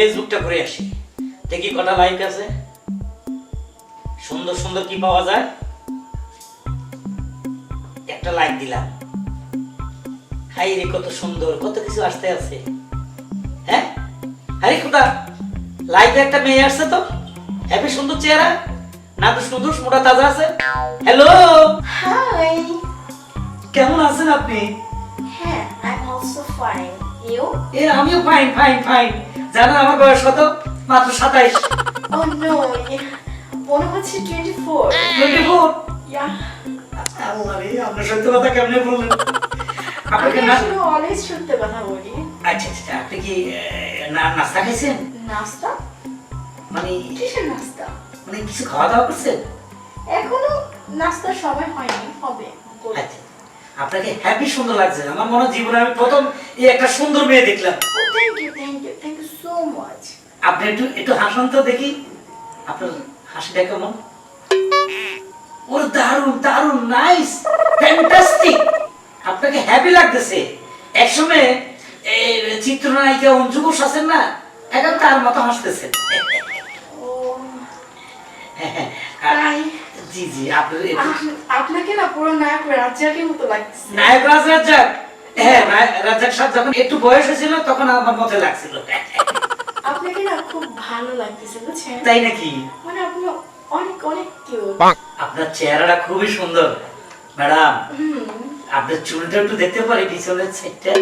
ফেসবুকটা করে আসি। দেখি কটা লাইক আছে। সুন্দর সুন্দর কি পাওয়া যায়? একটা লাইক দিলাম। হাই রে কত সুন্দর কত কিছু আসতে আছে। হ্যাঁ? আরে খোদা লাইভে একটা মেয়ে আসছে তো। হ্যাপি সুন্দর চেহারা। না তো সুন্দর মোটা তাজা আছে। Hello Hi. কেমন আছেন আপনি? হ্যাঁ, I'm also fine. You? এ আমিও ফাইন ফাইন ফাইন জানেন আমার বয়স কত মাত্র সাতাইশ Oh no. মনে হচ্ছে 24. Twenty four Yeah. আপনার সত্য কথা কেমনে বললেন আপনাকে না আসলে always সত্যি কথা বলি। আচ্ছা আচ্ছা আপনি কি না- নাস্তা খাইছেন নাস্তা? মানে কিসের নাস্তা? মানে কিছু খাওয়া দাওয়া করছেন এখনও নাস্তার সময় হয়নি, হবে। আচ্ছা আপনাকে হ্যাপি সুন্দর লাগছে। আমার মনে হয় জীবনে আমি প্রথম এই একটা সুন্দর মেয়ে দেখলাম। Thank you, thank you, thank you so much. আপনি একটু একটু হাসুন তো দেখি। আপনার হাসিটা কেমন ওর দারুণ দারুণ নাইস ফ্যান্টাস্টিক আপনাকে হ্যাপি লাগতেছে। একসময় এই চিত্রনায়িকা অঞ্জু ঘোষ আছেন না? এখন তার মতো হাসতেছেন Oh, আর- তাই? জি জি আপনার আপনাকে না পুরো নায়ক রাজ্জাকের মতো লাগছে নায়ক রাজ্জাক হ্যাঁ রাজ্জাক সাহেব যখন একটু বয়স হয়েছিল তখন আমার মতে লাগছিল। আপনাকে না খুব ভালো লাগতেছে বুঝছেন? তাই নাকি? মানে আপনি অনেক অনেক কিউট আপনার চেহারাটা খুবই সুন্দর। ম্যাডাম আপনার চুলটা একটু দেখতে পারি পিছনের সাইডটা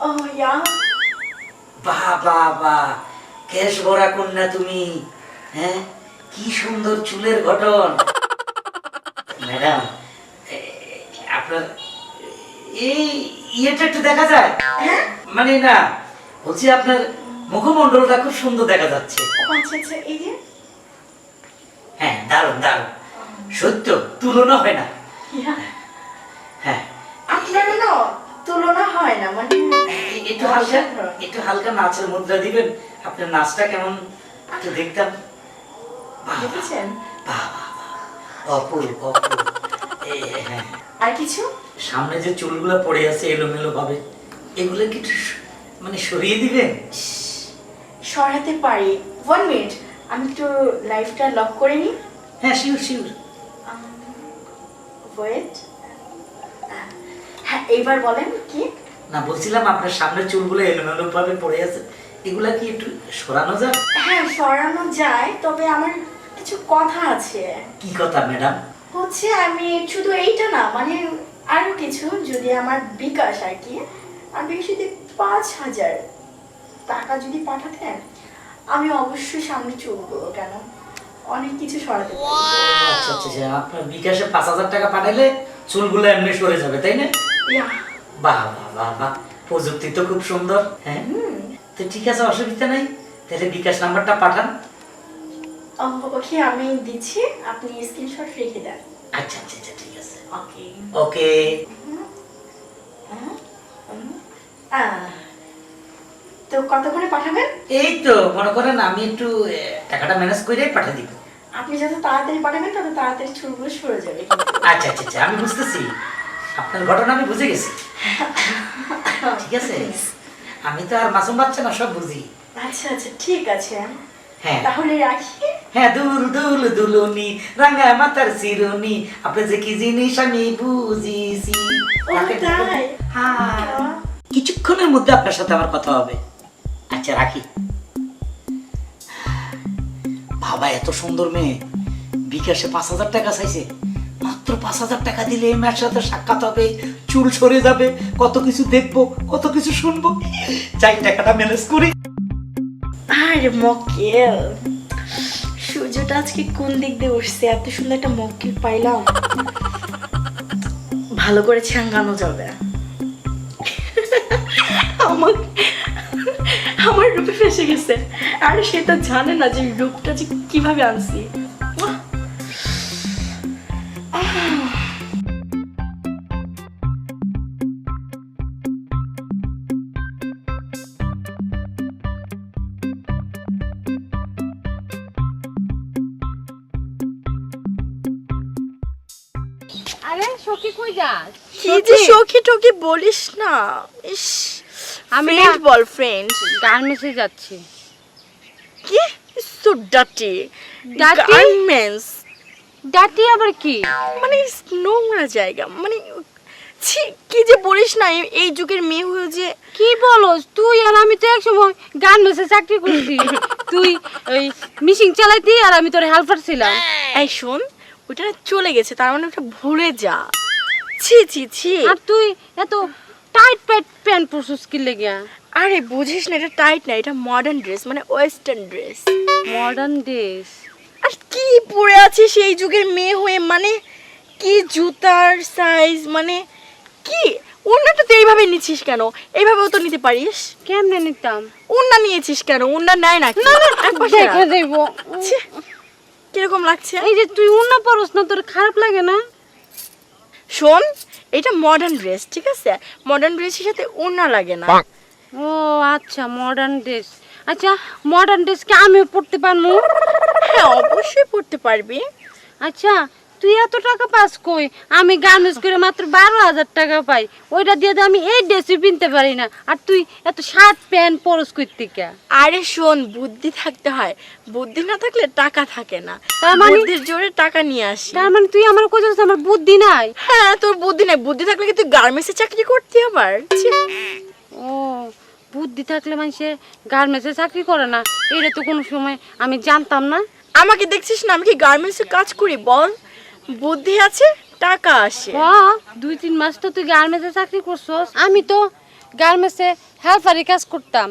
ও ইয়া। বাহ বাহ বাহ। কেশ ভরা কন্যা তুমি হ্যাঁ? কি সুন্দর চুলের গঠন। ম্যাডাম আপনার এই ইয়েটা একটু দেখা যায়? হ্যাঁ? মানে না বলছি আপনার মুখমণ্ডলটা খুব সুন্দর দেখা যাচ্ছে। আচ্ছা আচ্ছা এই যে? হ্যাঁ দারুণ দারুণ। সত্য তুলনা হয় না। হ্যাঁ। আপনার না তুলনা হয় না মানে একটু হালকা একটু হালকা নাচের মুদ্রা দিবেন। আপনার নাচটা কেমন? একটু দেখতাম। দেখেছেন। অপূর্ব হ্যাঁ। আর কিছু? সামনে যে চুলগুলো পড়ে আছে এলোমেলো ভাবে এগুলো কি মানে সরিয়ে দিবেন? সরাতে পারি। ওয়ান মিনিট আমি একটু লাইফটা লক করে নিই। হ্যাঁ শিওর শিওর ওয়েট হ্যাঁ এইবার বলেন কি? না বলছিলাম আপনার সামনের চুলগুলো এলোমেলো ভাবে পড়ে আছে এগুলা কি একটু সরানো যায়? হ্যাঁ সরানো যায় তবে আমার কিছু কথা আছে। কি কথা ম্যাডাম? হচ্ছে আমি শুধু এইটা না মানে আরও কিছু যদি আমার বিকাশ আর কি বিকাশ যদি পাঁচ হাজার টাকা যদি পাঠাতেন আমি অবশ্যই সামনে চলবো কেন? অনেক কিছু সরাতে আচ্ছা আচ্ছা আচ্ছা, আপনার বিকাশে পাঁচ হাজার টাকা পাঠালে চুলগুলো এমনি সরে যাবে তাই না? বাহ বাহ বাহ বাহ প্রযুক্তি তো খুব সুন্দর হ্যাঁ? তো ঠিক আছে অসুবিধা নাই তাহলে বিকাশ নাম্বারটা পাঠান। আমি দিচ্ছি আপনি স্ক্রিনশট রেখে দেন। আচ্ছা আচ্ছা আচ্ছা ঠিক আছে। ওকে ওকে তো কতক্ষণে পাঠাবেন? এই তো মনে করেন আমি একটু টাকাটা ম্যানেজ করে পাঠিয়ে দিব। আপনি যত তাড়াতাড়ি পাঠাবেন তত তাড়াতাড়ি চুলগুলো সরে যাবে। আচ্ছা আচ্ছা আচ্ছা আমি বুঝতেছি। আপনার ঘটনা আমি বুঝে গেছি। ঠিক আছে? আমি তো আর মাসুম বাচ্চা না সব বুঝি। আচ্ছা আচ্ছা ঠিক আছে। হ্যাঁ। তাহলে রাখি। হ্যাঁ দুল দুল দুলুনি রাঙা মাতার আপনি যে কি জিনিস আমি বুঝিছি। হ্যাঁ। কিছুক্ষণের মধ্যে আপনার সাথে আমার কথা হবে। আচ্ছা রাখি। বাবা এত সুন্দর মেয়ে। বিকাশে পাঁচ হাজার টাকা চাইছে। মাত্র পাঁচ হাজার টাকা দিলে এই মেয়ের সাথে সাক্ষাৎ হবে চুল সরে যাবে কত কিছু দেখব কত কিছু শুনব। চাই টাকাটা ম্যানেজ করি। আরে মক্কেল। সূর্যটা আজকে কোন দিক দিয়ে উঠছে? এত সুন্দর একটা মক্কিল পাইলাম। ভালো করে ছাঙ্গানো যাবে। আমার আমার রূপে ফেসে গেছে। আর সে তো জানে না যে রূপটা যে কীভাবে আনছি। আরে সখী কই যাস? কি যে সখী টকি বলিস না। ইস আমি বল ফ্রেন্ড গার্মেন্টসে যাচ্ছি। কি? সো ডাটি? গার্মেন্টস ডাটি আবার কি? মানে নোংরা জায়গা। মানে ছি কি যে বলিস না এই- যুগের মেয়ে হয়ে যে কি বলস? তুই আর আমি তো এক সময় গান মেসে চাকরি করছি। তুই ওই মিশিং চালাইতি আর আমি তোর হেল্পার ছিলাম। এই শোন ওটা না চলে গেছে তার মানে ওটা ভুলে যা। ছি ছি ছি। আর তুই এত টাইট প্যাট প্যান্ট পরছিস কি লেগিয়া আরে বুঝিস না এটা টাইট না এটা মডার্ন ড্রেস মানে ওয়েস্টার্ন ড্রেস মডার্ন ড্রেস আর কি পরে আছে সেই যুগের মেয়ে হয়ে মানে কি জুতার সাইজ মানে কি? ওড়নাটা তো এইভাবে নিচ্ছিস কেন? এইভাবেও তো নিতে পারিস? কেমনে নিতাম? ওড়না নিয়েছিস কেন? ওড়না নেয় না দেখে দেব। কীরকম লাগছে? এই যে তুই অন্য পরস না তোর খারাপ লাগে না? শোন এটা মডার্ন ড্রেস ঠিক আছে? মডার্ন ড্রেসের সাথে ওড়না লাগে না। ও আচ্ছা মডার্ন ড্রেস আচ্ছা মডার্ন ড্রেস কি আমিও পড়তে পারব? হ্যাঁ অবশ্যই পড়তে পারবি। আচ্ছা তুই এত টাকা পাস কই? আমি গার্মেন্টস করে মাত্র বারো হাজার টাকা পাই। ওইটা দিয়ে তো আমি এই ড্রেসই কিনতে পারি না। আর তুই এত শার্ট প্যান্ট পরস করতে থেকে? আরে শোন বুদ্ধি থাকতে হয়। বুদ্ধি না থাকলে টাকা থাকে না। তার মানে? বুদ্ধির জোরে টাকা নিয়ে আসি। তার মানে তুই আমার কোথাও আমার বুদ্ধি নাই। হ্যাঁ তোর বুদ্ধি নাই। বুদ্ধি থাকলে কি তুই গার্মেন্টসে চাকরি করতি আবার। ও বুদ্ধি থাকলে মানুষে গার্মেন্টসে চাকরি করে না। এটা তো কোনো সময় আমি জানতাম না। আমাকে দেখছিস না? আমি কি গার্মেন্টসে কাজ করি? বল। বুদ্ধি আছে টাকা আসে। দুই তিন মাস তো তুই গার্মেন্টসে চাকরি করছস। আমি তো গার্মেন্টসে হেল্পারি কাজ করতাম।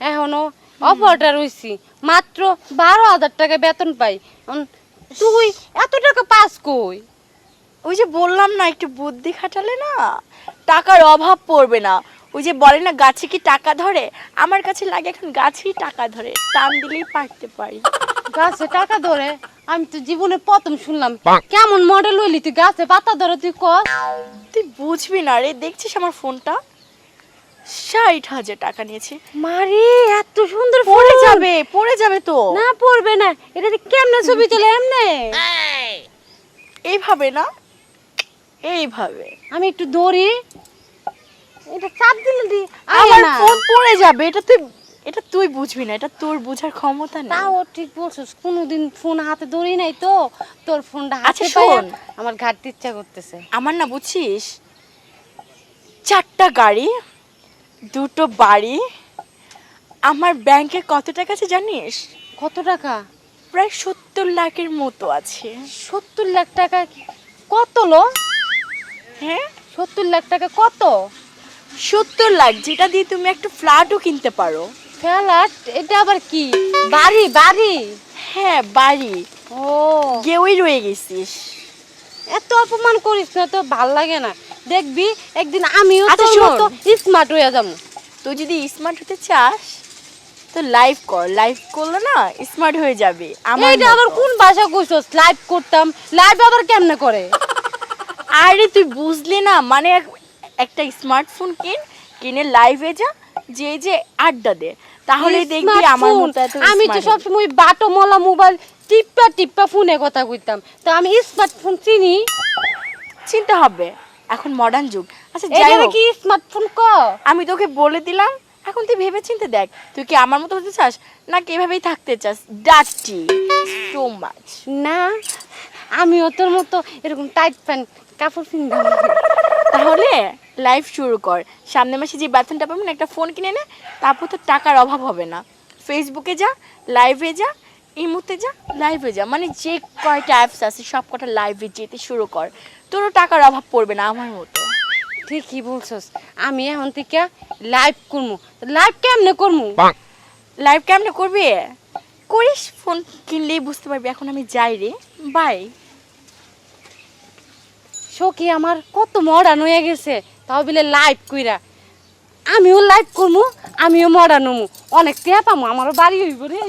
এখনও অপারেটার হইছি। মাত্র বারো হাজার টাকা বেতন পাই। তুই এত টাকা পাস কই? ওই যে বললাম না একটু বুদ্ধি খাটালে না টাকার অভাব পড়বে না। ওই যে বলে না গাছে কি টাকা ধরে? আমার কাছে লাগে এখন গাছেই টাকা ধরে। টান দিলেই পারতে পারি। গাছে টাকা ধরে আমি তো জীবনে প্রথম শুনলাম কেমন মডেল হইলি তুই গাছে পাতা ধরে তুই কর তুই বুঝবি না রে দেখছিস আমার ফোনটা? ষাট হাজার টাকা নিয়েছে। মারি এত সুন্দর পড়ে যাবে পড়ে যাবে তো। না পড়বে না। এটা কেমনে ছবি তোলে এমনে? এইভাবে না? এইভাবে। আমি একটু দৌড়ি এটা চাপ দিলে দি আমার ফোন পড়ে যাবে এটা তুই এটা তুই বুঝবি না এটা তোর বোঝার ক্ষমতা নেই। তাও ঠিক বলছিস কোনোদিন ফোন হাতে ধরি নাই তো তোর ফোনটা হাতে আচ্ছা, শোন। আমার ঘাটতে ইচ্ছা করতেছে। আমার না বুঝছিস? চারটা গাড়ি দুটো বাড়ি আমার ব্যাংকে কত টাকা আছে জানিস? কত টাকা? প্রায় সত্তর লাখের মতো আছে। সত্তর লাখ টাকা কত লো? হ্যাঁ? সত্তর লাখ টাকা কত? সত্তর লাখ যেটা দিয়ে তুমি একটা ফ্ল্যাটও কিনতে পারো। ফ্ল্যাট এটা আবার কি? বাড়ি বাড়ি? হ্যাঁ বাড়ি। ও। গেউই রয়ে গেছিস। এত অপমান করিস না তো ভালো লাগে না। দেখবি একদিন আমিও আচ্ছা, তোর মতো স্মার্ট হয়ে যাব। তুই যদি স্মার্ট হতে চাস তো লাইভ কর। লাইভ করলে না স্মার্ট হয়ে যাবে। আমার এইটা আবার কোন ভাষা কইছস? লাইভ করতাম। লাইভ আবার কেমনে করে? আরে তুই বুঝলি না? মানে একটা স্মার্টফোন কিন কিনে লাইভে যা যে যে আড্ডা দে। তাহলে দেখবি আমার। মতো এত আমি তো হবে। সবসময় বাটো মলা মোবাইল টিপ্পা টিপ্পা ফোনে কথা কইতাম। তো আমি স্মার্টফোন চিনি। চিন্তা হবে। এখন মডার্ন যুগ। আচ্ছা যাই হোক, কি স্মার্টফোন ক আমি তোকে বলে দিলাম এখন তুই ভেবে চিনতে দেখ। তুই কি আমার মতো হতে চাস? নাকি এভাবেই থাকতে চাস? ডাটি টু মাচ না আমিও তোর মতো এরকম টাইট প্যান্ট কাপড় কিনতাম তাহলে? লাইভ শুরু কর। সামনের মাসে যে বেতনটা পাবেন একটা ফোন কিনে নে তারপর তো টাকার অভাব হবে না। ফেসবুকে যা লাইভে যা এই মুহূর্তে যা লাইভে যা। মানে যে কয়টা অ্যাপস আছে সব কটা লাইভে যেতে শুরু কর। তোরও টাকার অভাব পড়বে না আমার মতো। ঠিকই বলছস। আমি এখন থেকে লাইভ করব লাইভ কেমনে করব লাইভ কেমনে করবি? করিস ফোন কিনলেই বুঝতে পারবি এখন আমি যাই রে। বাই সখী আমার কত মডার্ন হয়ে গেছে। তাও বলে লাইভ কইরা। আমিও লাইভ করমু, আমিও মডার্ন অনেক টেয়া পামু, আমারও বাড়ি হইব রে।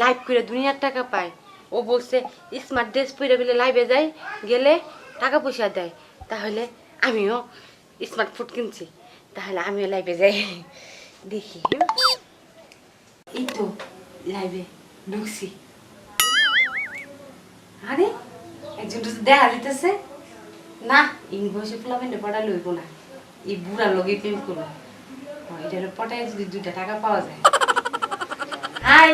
লাইভ করে দুনিয়ার টাকা পায়। ও বলছে স্মার্ট ড্রেস পরে বলে লাইভে যায় গেলে টাকা পয়সা দেয়। তাহলে আমিও স্মার্ট ফুড কিনছি। তাহলে আমিও লাইভে যাই। দেখি হ্যাঁ? এই তো লাইভে ঢুকছি। আরে একজন তো দেখা দিতেছে। না ইন বসে ফ্লামেন্টে পড়া লইব না। এই বুড়া লগে প্রেম করব এটার পটায় যদি দুইটা টাকা পাওয়া যায়। হাই!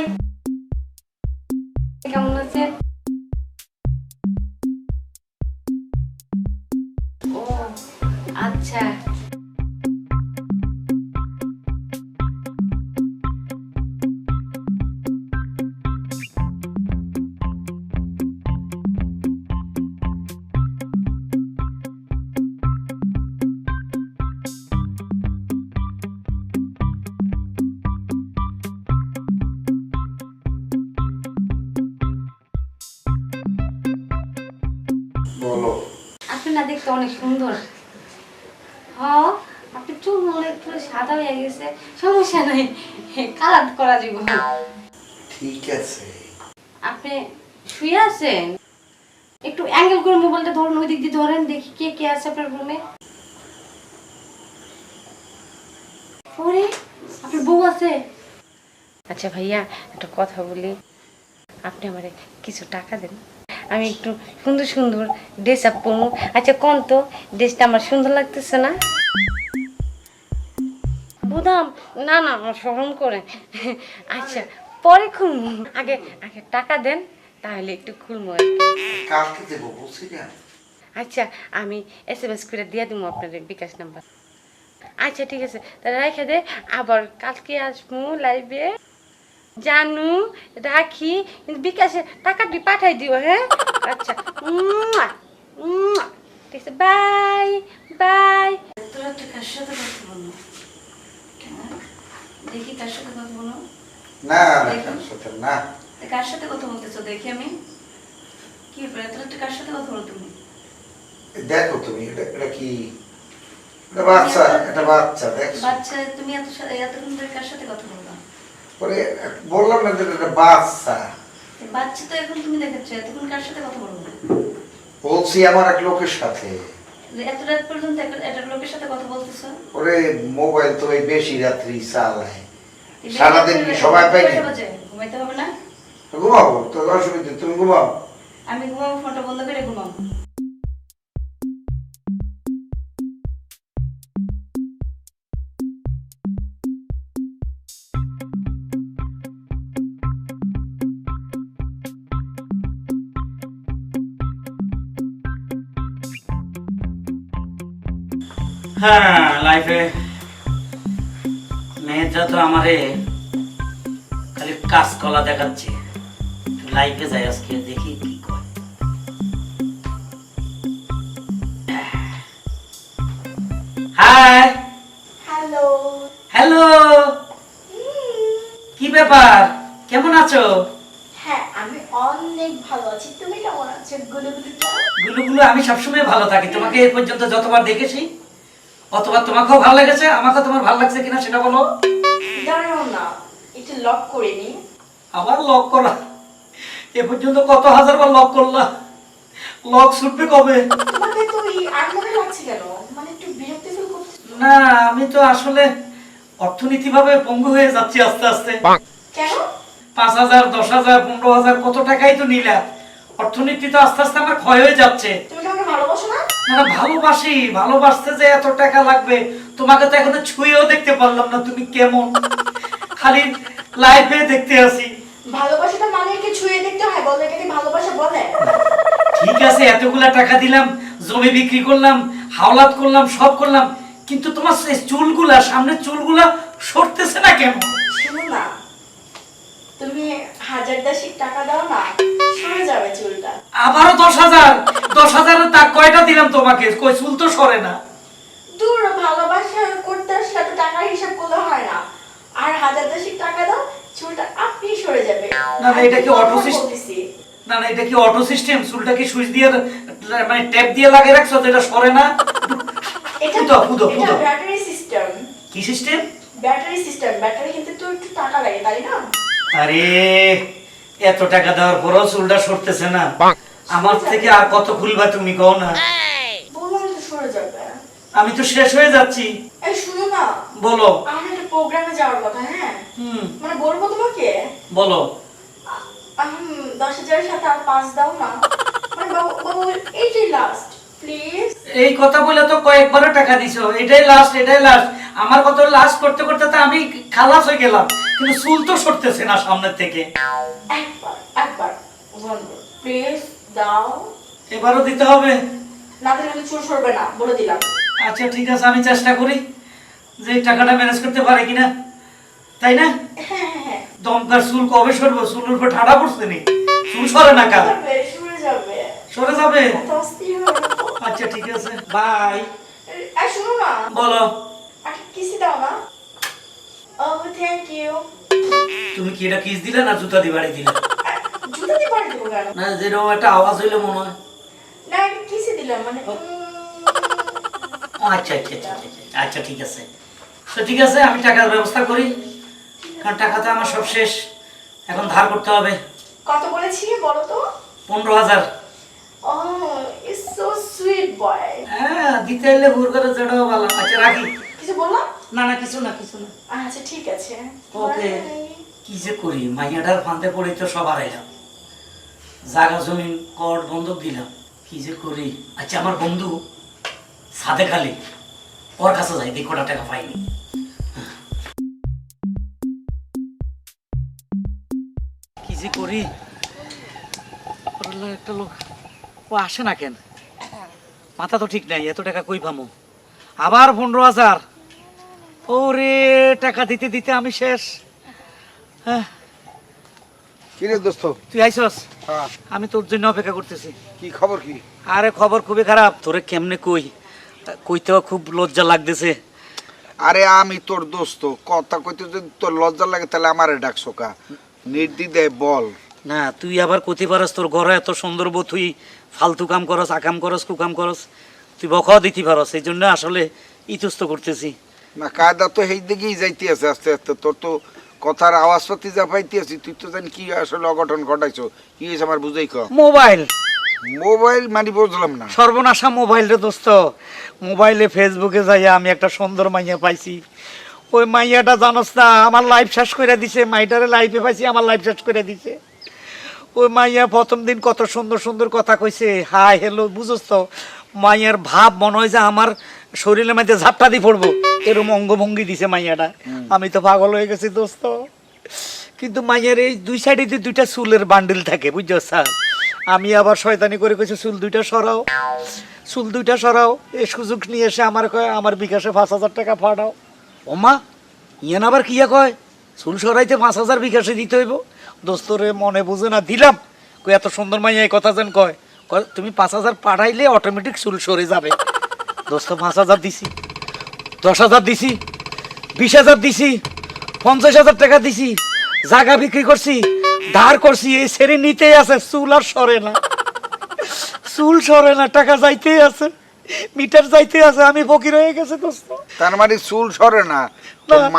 অনেক সুন্দর। হ্যাঁ আপনি একটু সাদা হয়ে গেছে সমস্যা নাই। কালার করা যাব। ঠিক আছে। আপনি শুয়ে আছেন? একটু অ্যাঙ্গেল করে মোবাইলটা ধরুন ওই দিক দিয়ে ধরেন দেখি কে কে আছে আপনার রুমে ওরে আপনার বউ আছে। আচ্ছা ভাইয়া একটা কথা বলি। আপনি আমারে কিছু টাকা দেন? আমি একটু সুন্দর সুন্দর ড্রেস আপ করব আচ্ছা কোন তো? ড্রেসটা আমার সুন্দর লাগতেছে না। বুদাম না না আমার সরম করে। আচ্ছা পরে খুলবো। আগে আগে টাকা দেন তাহলে একটু খুলবো কালকে দেবো বলছি আচ্ছা আমি এস এম এস করে দিয়ে দেবো আপনার বিকাশ নাম্বার। আচ্ছা ঠিক আছে তাহলে রেখে দে আবার কালকে আসব লাইভে জানু রাখি কিন্তু বিকাশে টাকাটি পাঠাই দিও হ্যাঁ? আচ্ছা। ঠিক আছে বাই বাই। তোরা তো কার সাথে কথা বলো। দেখি কার সাথে কথা বলো। না না কার সাথে না। কার সাথে কথা বলতেছো দেখি আমি। কি ব্যাপার তোরা তো কার সাথে কথা বলো তুমি? দেখো তুমি এটা এটা কি? বাচ্চা এটা বাচ্চা দেখছ? বাচ্চা তুমি এত সা- এতক্ষণ ধরে কার সাথে কথা বলবা পরে বললাম না যে এটা বাচ্চা। বাচ্চা তো এখন তুমি দেখাচ্ছ এতক্ষণ কার সাথে কথা বলব বলছি আমার এক লোকের সাথে। এত রাত পর্যন্ত একটা লোকের সাথে কথা বলতেছো? ওরে মোবাইল তো এই বেশি রাত্রি চালায়। সারাদিন কি সবাই পাইনি? কয়টা ঘুমাইতে হবে না? ঘুমাবো তো অসুবিধা তুমি ঘুমাও। আমি ঘুমাবো ফোনটা বন্ধ করে ঘুমাবো। হ্যাঁ লাইফে মেয়েটা তো আমারে খালি কাজ কলা দেখাচ্ছে লাইফে যাই আজকে দেখি কি করে। হাই হ্যালো হ্যালো কি ব্যাপার? কেমন আছো? হ্যাঁ আমি অনেক ভালো আছি। তুমি কেমন আছো? গুলুগুলুটা গুলো আমি সবসময় ভালো থাকি। তোমাকে এই পর্যন্ত যতবার দেখেছি অতবার তোমাকেও ভালো লেগেছে? আমাকে তোমার ভালো লাগছে কিনা সেটা বলো। দাঁড়াও না একটু লক করে নি। আবার লক করা এ পর্যন্ত কত হাজার বার লক করলা? লক ছুটবে কবে? তোমাকে তো এই আনমনে লাগছে কেন? মানে একটু বিরক্তি ফিল করছ। না আমি তো আসলে অর্থনীতিভাবে পঙ্গু হয়ে যাচ্ছি আস্তে আস্তে। কেন? পাঁচ হাজার দশ হাজার পনেরো হাজার কত টাকাই তো নিলাম। অর্থনীতি তো আস্তে আস্তে আমার ক্ষয় হয়ে যাচ্ছে। তুমি আমাকে ভালোবাসো না? না না, ভালোবাসি ভালোবাসতে যে এত টাকা লাগবে তোমাকে তো এখনও ছুঁয়েও দেখতে পারলাম না তুমি কেমন। খালি লাইফে দেখতে আসি ভালোবাসাটা মানে কি ছুঁয়ে দেখতে হয় বলে এটাকে ভালোবাসা বলে। ঠিক আছে এতগুলা টাকা দিলাম জমি বিক্রি করলাম হাওলাত করলাম সব করলাম কিন্তু তোমার সেই চুলগুলা সামনে চুলগুলা সরতেছে না কেন শোনো না তুমি হাজার দশেক টাকা দাও না সরে যাবে চুলটা আবারও দশ হাজার। দশ হাজারের কয়টা দিলাম তোমাকে? কই চুল তো সরে না। দূর ভালোবাসা করতে এত টাকার হিসাব করলে হয় না। আর হাজার দশেক টাকা দাও চুলটা আপনি সরে যাবে। না, না, এটা কি? বলতেছি। না না এটা কি অটো সিস্টেম চুলটা কি সুইচ দিয়ে মানে ট্যাপ দিয়ে লাগিয়ে রাখছো যেটা সরে না? এটা এটা ব্যাটারি সিস্টেম কি সিস্টেম ব্যাটারি সিস্টেম ব্যাটারি কিনতে তো একটু টাকা লাগে তাই না? আরে এত টাকা দেওয়ার পরও চুলটা সরতেছে না। আমার থেকে আর কত খুলবা তুমি কও না? বললাম তো সরে যাবে। আমি তো শেষ হয়ে যাচ্ছি। এই শুনো না। বলো। আমার একটা প্রোগ্রামে যাওয়ার কথা হ্যাঁ? হুম। মানে বলব তোমাকে? বলো। আহম, দশ হাজারের সাথে আর পাঁচ দাও না। মানে বাবু বাবু এইটাই লাস্ট এই কথা বলে তো কয়েকবারও টাকা দিছো। এটাই লাস্ট এটাই লাস্ট আমার কত লাস্ট করতে করতে তো আমি খালাস হয়ে গেলাম। কিন্তু চুল তো সরতেছে না সামনের থেকে। একবার একবার প্লিজ দাও। এবারও দিতে হবে? না দিলে চুল সরবে না বলে দিলাম। আচ্ছা ঠিক আছে আমি চেষ্টা করি যে টাকাটা ম্যানেজ করতে পারে কিনা। তাই না? হ্যাঁ হ্যাঁ হ্যাঁ। দমকার চুল কবে সরবো? চুলের উপর ঠাডা পড়ছে নি চুল সরে না কাল। সরে যাবে সরে যাবে। আচ্ছা ঠিক আছে বাই এই শোনো না। বলো। আর কিসি দাও না। ও থ্যাংক ইউ তুমি কি এটা কিস দিলে না জুতা দিয়ে বাড়ি দিলে? জুতা দিয়ে পাঠিয়ে দেবো কেন? না যেরকম একটা আওয়াজ হইল মনে হয়। না কিসি দিলাম মানে আচ্ছা আচ্ছা আচ্ছা আচ্ছা, আচ্ছা, আচ্ছা ঠিক আছে। তো ঠিক আছে আমি টাকার ব্যবস্থা করি কারণ টাকা তো আমার সব শেষ। এখন ধার করতে হবে। কত বলেছি বলো তো? পনেরো হাজার। ও সুইট বয় হ্যাঁ দিতে এলে ভুল করে যেটাও ভালো আচ্ছা রাখি। কিছু বললাম না না কিছু না কিছু না। আচ্ছা ঠিক আছে। ওকে। কি যে করি মাইয়াটার ফাঁদে পড়ে তো সব হারাইলাম জাগা জমিন কর বন্ধক দিলাম। কি যে করি? আচ্ছা আমার বন্ধু সাদেক আলী ওর কাছে যাই দেখি কটা টাকা পাইনি। কি যে করি? একটা লোক ও আসে না কেন? মাথা তো ঠিক নাই এত টাকা কই পামো? আবার পনেরো হাজার। ওরে টাকা দিতে দিতে আমি শেষ। হ্যাঁ। কিরে দোস্ত? তুই আইসস? হ্যাঁ। আমি তোর জন্য অপেক্ষা করতেছি। কি খবর কি? আরে খবর খুবই খারাপ। তোরে কেমনে কই? কইতেও খুব লজ্জা লাগতেছে। আরে আমি তোর দোস্ত কথা কইতে যদি তোর লজ্জা লাগে তাহলে আমারে ডাকছো কা নির্দ্বিধায় বল। না তুই আবার কতি পারস তোর ঘরে এত সুন্দর বউ তুই ফালতু কাম করস আকাম করস কুকাম করস তুই বকাও দিতে পারস এই জন্য আসলে ইতস্ত করতেছি। না কায়দা তো সেই দিকেই যাইতে আছে আস্তে আস্তে তোর তো কথার আওয়াজ পাতি যা পাইতে আছি তুই তো জানি কি আসলে অঘটন ঘটাইছো কি হয়েছে আমার বুঝাই ক মোবাইল। মোবাইল মানে বুঝলাম না। সর্বনাশা মোবাইল রে দোস্ত মোবাইলে ফেসবুকে যাইয়া আমি একটা সুন্দর মাইয়া পাইছি। ওই মাইয়াটা জানোস না আমার লাইফ শেষ করে দিছে মাইটারে লাইফে পাইছি আমার লাইফ শেষ করে দিছে। ওই মাইয়া প্রথম দিন কত সুন্দর সুন্দর কথা কইছে হাই হ্যালো বুঝোস তো মাইয়ার ভাব মনে হয় যে আমার শরীরের মধ্যে ঝাপটা দিয়ে পড়ব। এরকম অঙ্গভঙ্গি দিছে মাইয়াটা। আমি তো পাগল হয়ে গেছি দোস্ত। কিন্তু মাইয়ার এই দুই সাইডে যে দুইটা চুলের বান্ডিল থাকে বুঝছ স্যার। আমি আবার শয়তানি করে কইছি চুল দুইটা সরাও চুল দুইটা সরাও। এ সুযোগ নিয়ে এসে আমার কয় আমার বিকাশে পাঁচ হাজার টাকা ফাটাও ওমা ইয়ান আবার কিয়া কয়? চুল সরাইতে পাঁচ হাজার বিকাশে দিতে হইব? দোস্তরে মনে বুঝে না, দিলাম। কই, এত সুন্দর মাইয়া এই কথা যেন কয়। তুমি পাঁচ হাজার পাঠাইলে অটোমেটিক চুল সরে যাবে। দোস্ত, পাঁচ হাজার দিছি। দশ হাজার দিছি। বিশ হাজার দিছি। পঞ্চাশ হাজার টাকা দিছি। জায়গা বিক্রি করছি। ধার করছি। এই সেরে নিতেই আছে, চুল আর সরে না। চুল সরে না, টাকা যাইতেই আছে। মিটার যাইতে আছে আমি ফকির হয়ে গেছে দোস্ত। তার মানে চুল সরে না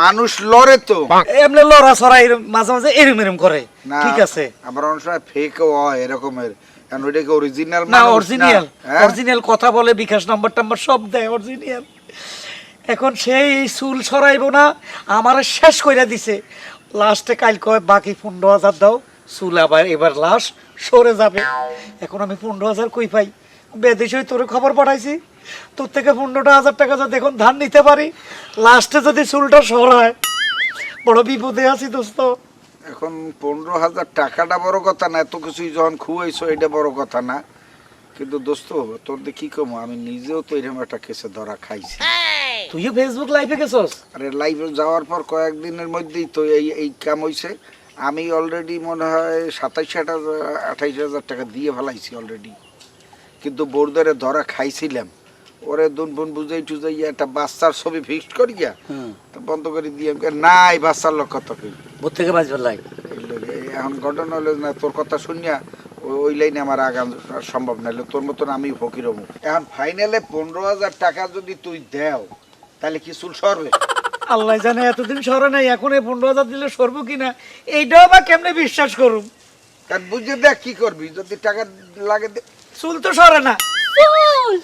মানুষ লড়ে তো। এমনি লড়া এরম মাঝে মাঝে এরম এরম করে ঠিক আছে। আবার অনেক সময় ফেকও হয় এরকমের। কারণ ওইটা কি অরিজিনাল না অরিজিনাল হ্যাঁ? অরিজিনাল কথা বলে বিকাশ নাম্বার টাম্বার সব দেয় অরিজিনাল এখন সেই চুল সরাইবো না আমার শেষ কইরা দিছে। লাস্টে কাল কয় বাকি পনেরো হাজার দাও চুল আবার এবার লাশ সরে যাবে। এখন আমি পনেরো হাজার কই পাই? বেদেশ হয়ে তোর খবর পাঠাইছি। তোর থেকে পনেরোটা হাজার টাকা যদি এখন ধান নিতে পারি লাস্টে যদি চুলটা সরায় বড় বিপদে আছি দোস্ত। এখন পনেরো হাজার টাকাটা বড় কথা না এত কিছুই যখন খুয়াইছো এটা বড় কথা না। কিন্তু দোস্ত তোর দিয়ে কি কমো? আমি নিজেও তো এরকম একটা কেসে ধরা খাইছি। তুইও ফেসবুক লাইভে গেছস? আরে লাইভে যাওয়ার পর কয়েকদিনের মধ্যেই তো এই এই কাম হইছে। আমি অলরেডি মনে হয় সাতাইশ হাজার আঠাইশ হাজার টাকা দিয়ে ফেলাইছি অলরেডি কিন্তু বোর্ডারে ধরা খাইছিলাম। ওরে দুন বুন বুঝাই টুজাই একটা বাচ্চার ছবি ফিক্সড করিয়া হুম। তো বন্ধ করে দিয়ে কই, নাই বাচ্চার লোক কত কই ভোর থেকে বাঁচবার লাগে এখন ঘটনা হলো না তোর কথা শুনিয়া ওই- লাইনে আমার আগাম সম্ভব নাইলে তোর মতন আমি ফকির হব। এখন ফাইনালে পনেরো হাজার টাকা যদি তুই দেও তাহলে কি চুল সরবে? আল্লাহ জানে এতদিন সরে নাই এখন এই পনেরো হাজার দিলে সরবো কিনা? এইটাও বা কেমনে বিশ্বাস করুম? আর বুঝে দেখ কি করবি যদি টাকা লাগে দে। চুল তো সরে না। চুল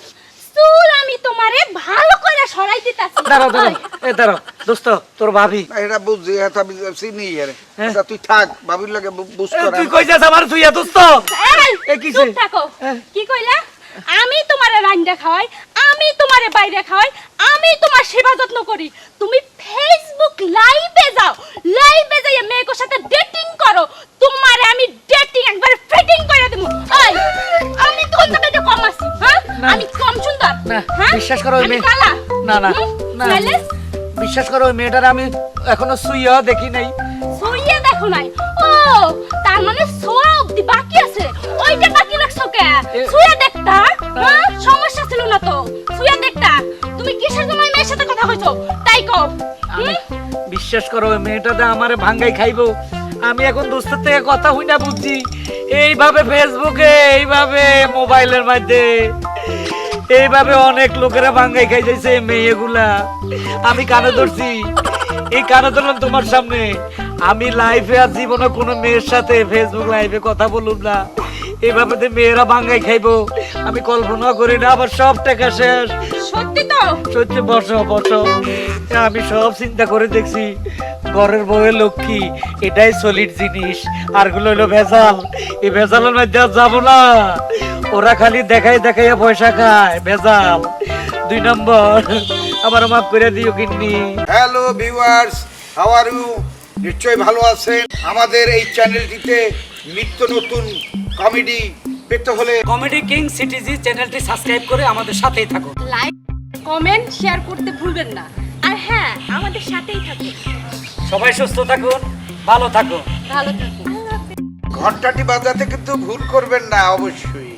চুল আমি তোমারে ভালো করে সরাই দিতাছি দাঁড়াও দাঁড়াও। এ দাঁড়াও। দোস্ত তোর ভাবি। এটা বুঝছি এটা আমি চিনি এর। হ্যাঁ। আচ্ছা, তুই থাক ভাবির লাগে বুঝ তুই কই যাস আমার তুই দোস্ত? এই, কি? চুপ থাকো। কি কইলা? আমি তোমারে রান্না খাওয়াই আমি তোমারে বাইরে খাওয়াই আমি তোমার সেবা যত্ন করি। তুমি ফেসবুক লাইভে যাও লাইভে যাইয়ে মেয়ের সাথে ডেটিং করো। তোমারে আমি ডেটিং একবার ফিটিং করে দেবো এই আমি কোন জায়গায় কম আছি হ্যাঁ। আমি কম সুন্দর না, হ্যাঁ? বিশ্বাস করো ওই আমি কালা। না, না, না। বিশ্বাস করো ওই মেয়েটার আমি এখনও সুইয়া দেখি নাই। সরিয়ে দেখো নাই। ও তার মানে সোয়া অবধি বাকি ওইটা বাকি রাখছো কে? সুয়া দেখতা হ্যাঁ সমস্যা ছিল না তো। সুয়া দেখতা তুমি কিসের জন্য মেয়ের সাথে কথা কইছো? তাই কও। বিশ্বাস করো ওই মেয়েটাতে আমারে ভাঙ্গাই খাইবো। আমি এখন দোস্তের থেকে কথা হই না বুঝছি। এইভাবে ফেসবুকে এইভাবে মোবাইলের মধ্যে এইভাবে অনেক লোকেরা ভাঙ্গাই খাই যাইছে মেয়েগুলা। আমি কানে ধরছি। এই কানে ধরলাম তোমার সামনে। আমি লাইফে আর জীবনে কোনো মেয়ের সাথে ফেসবুক লাইভে কথা বলুম না। এইভাবে তো মেয়েরা ভাঙ্গাই খাইবো। আমি কল্পনা করি না আবার সব টাকা শেষ। সত্যি তো? সত্যি বসো বসো। আমি সব চিন্তা করে দেখছি ঘরের বউয়ের লক্ষ্মী এটাই সলিড জিনিস আরগুলো হলো ভেজাল। এই ভেজালের মধ্যে আর যাব না। ওরা খালি দেখাই দেখাই পয়সা খায় ভেজাল। দুই নম্বর আবার মাফ করে দিও কিন্নি hello viewers how are you নিশ্চয়ই ভালো আছেন। আমাদের এই চ্যানেলটিতে নিত্য নতুন কমেডি পেতে হলে কমেডি কিং সিটিজি চ্যানেলটি সাবস্ক্রাইব করে আমাদের সাথেই থাকো। লাইক কমেন্ট শেয়ার করতে ভুলবেন না। আর হ্যাঁ আমাদের সাথেই থাকুন সবাই সুস্থ থাকুন ভালো থাকুন। ভালো থাকুন। ঘন্টাটি বাজাতে কিন্তু ভুল করবেন না অবশ্যই।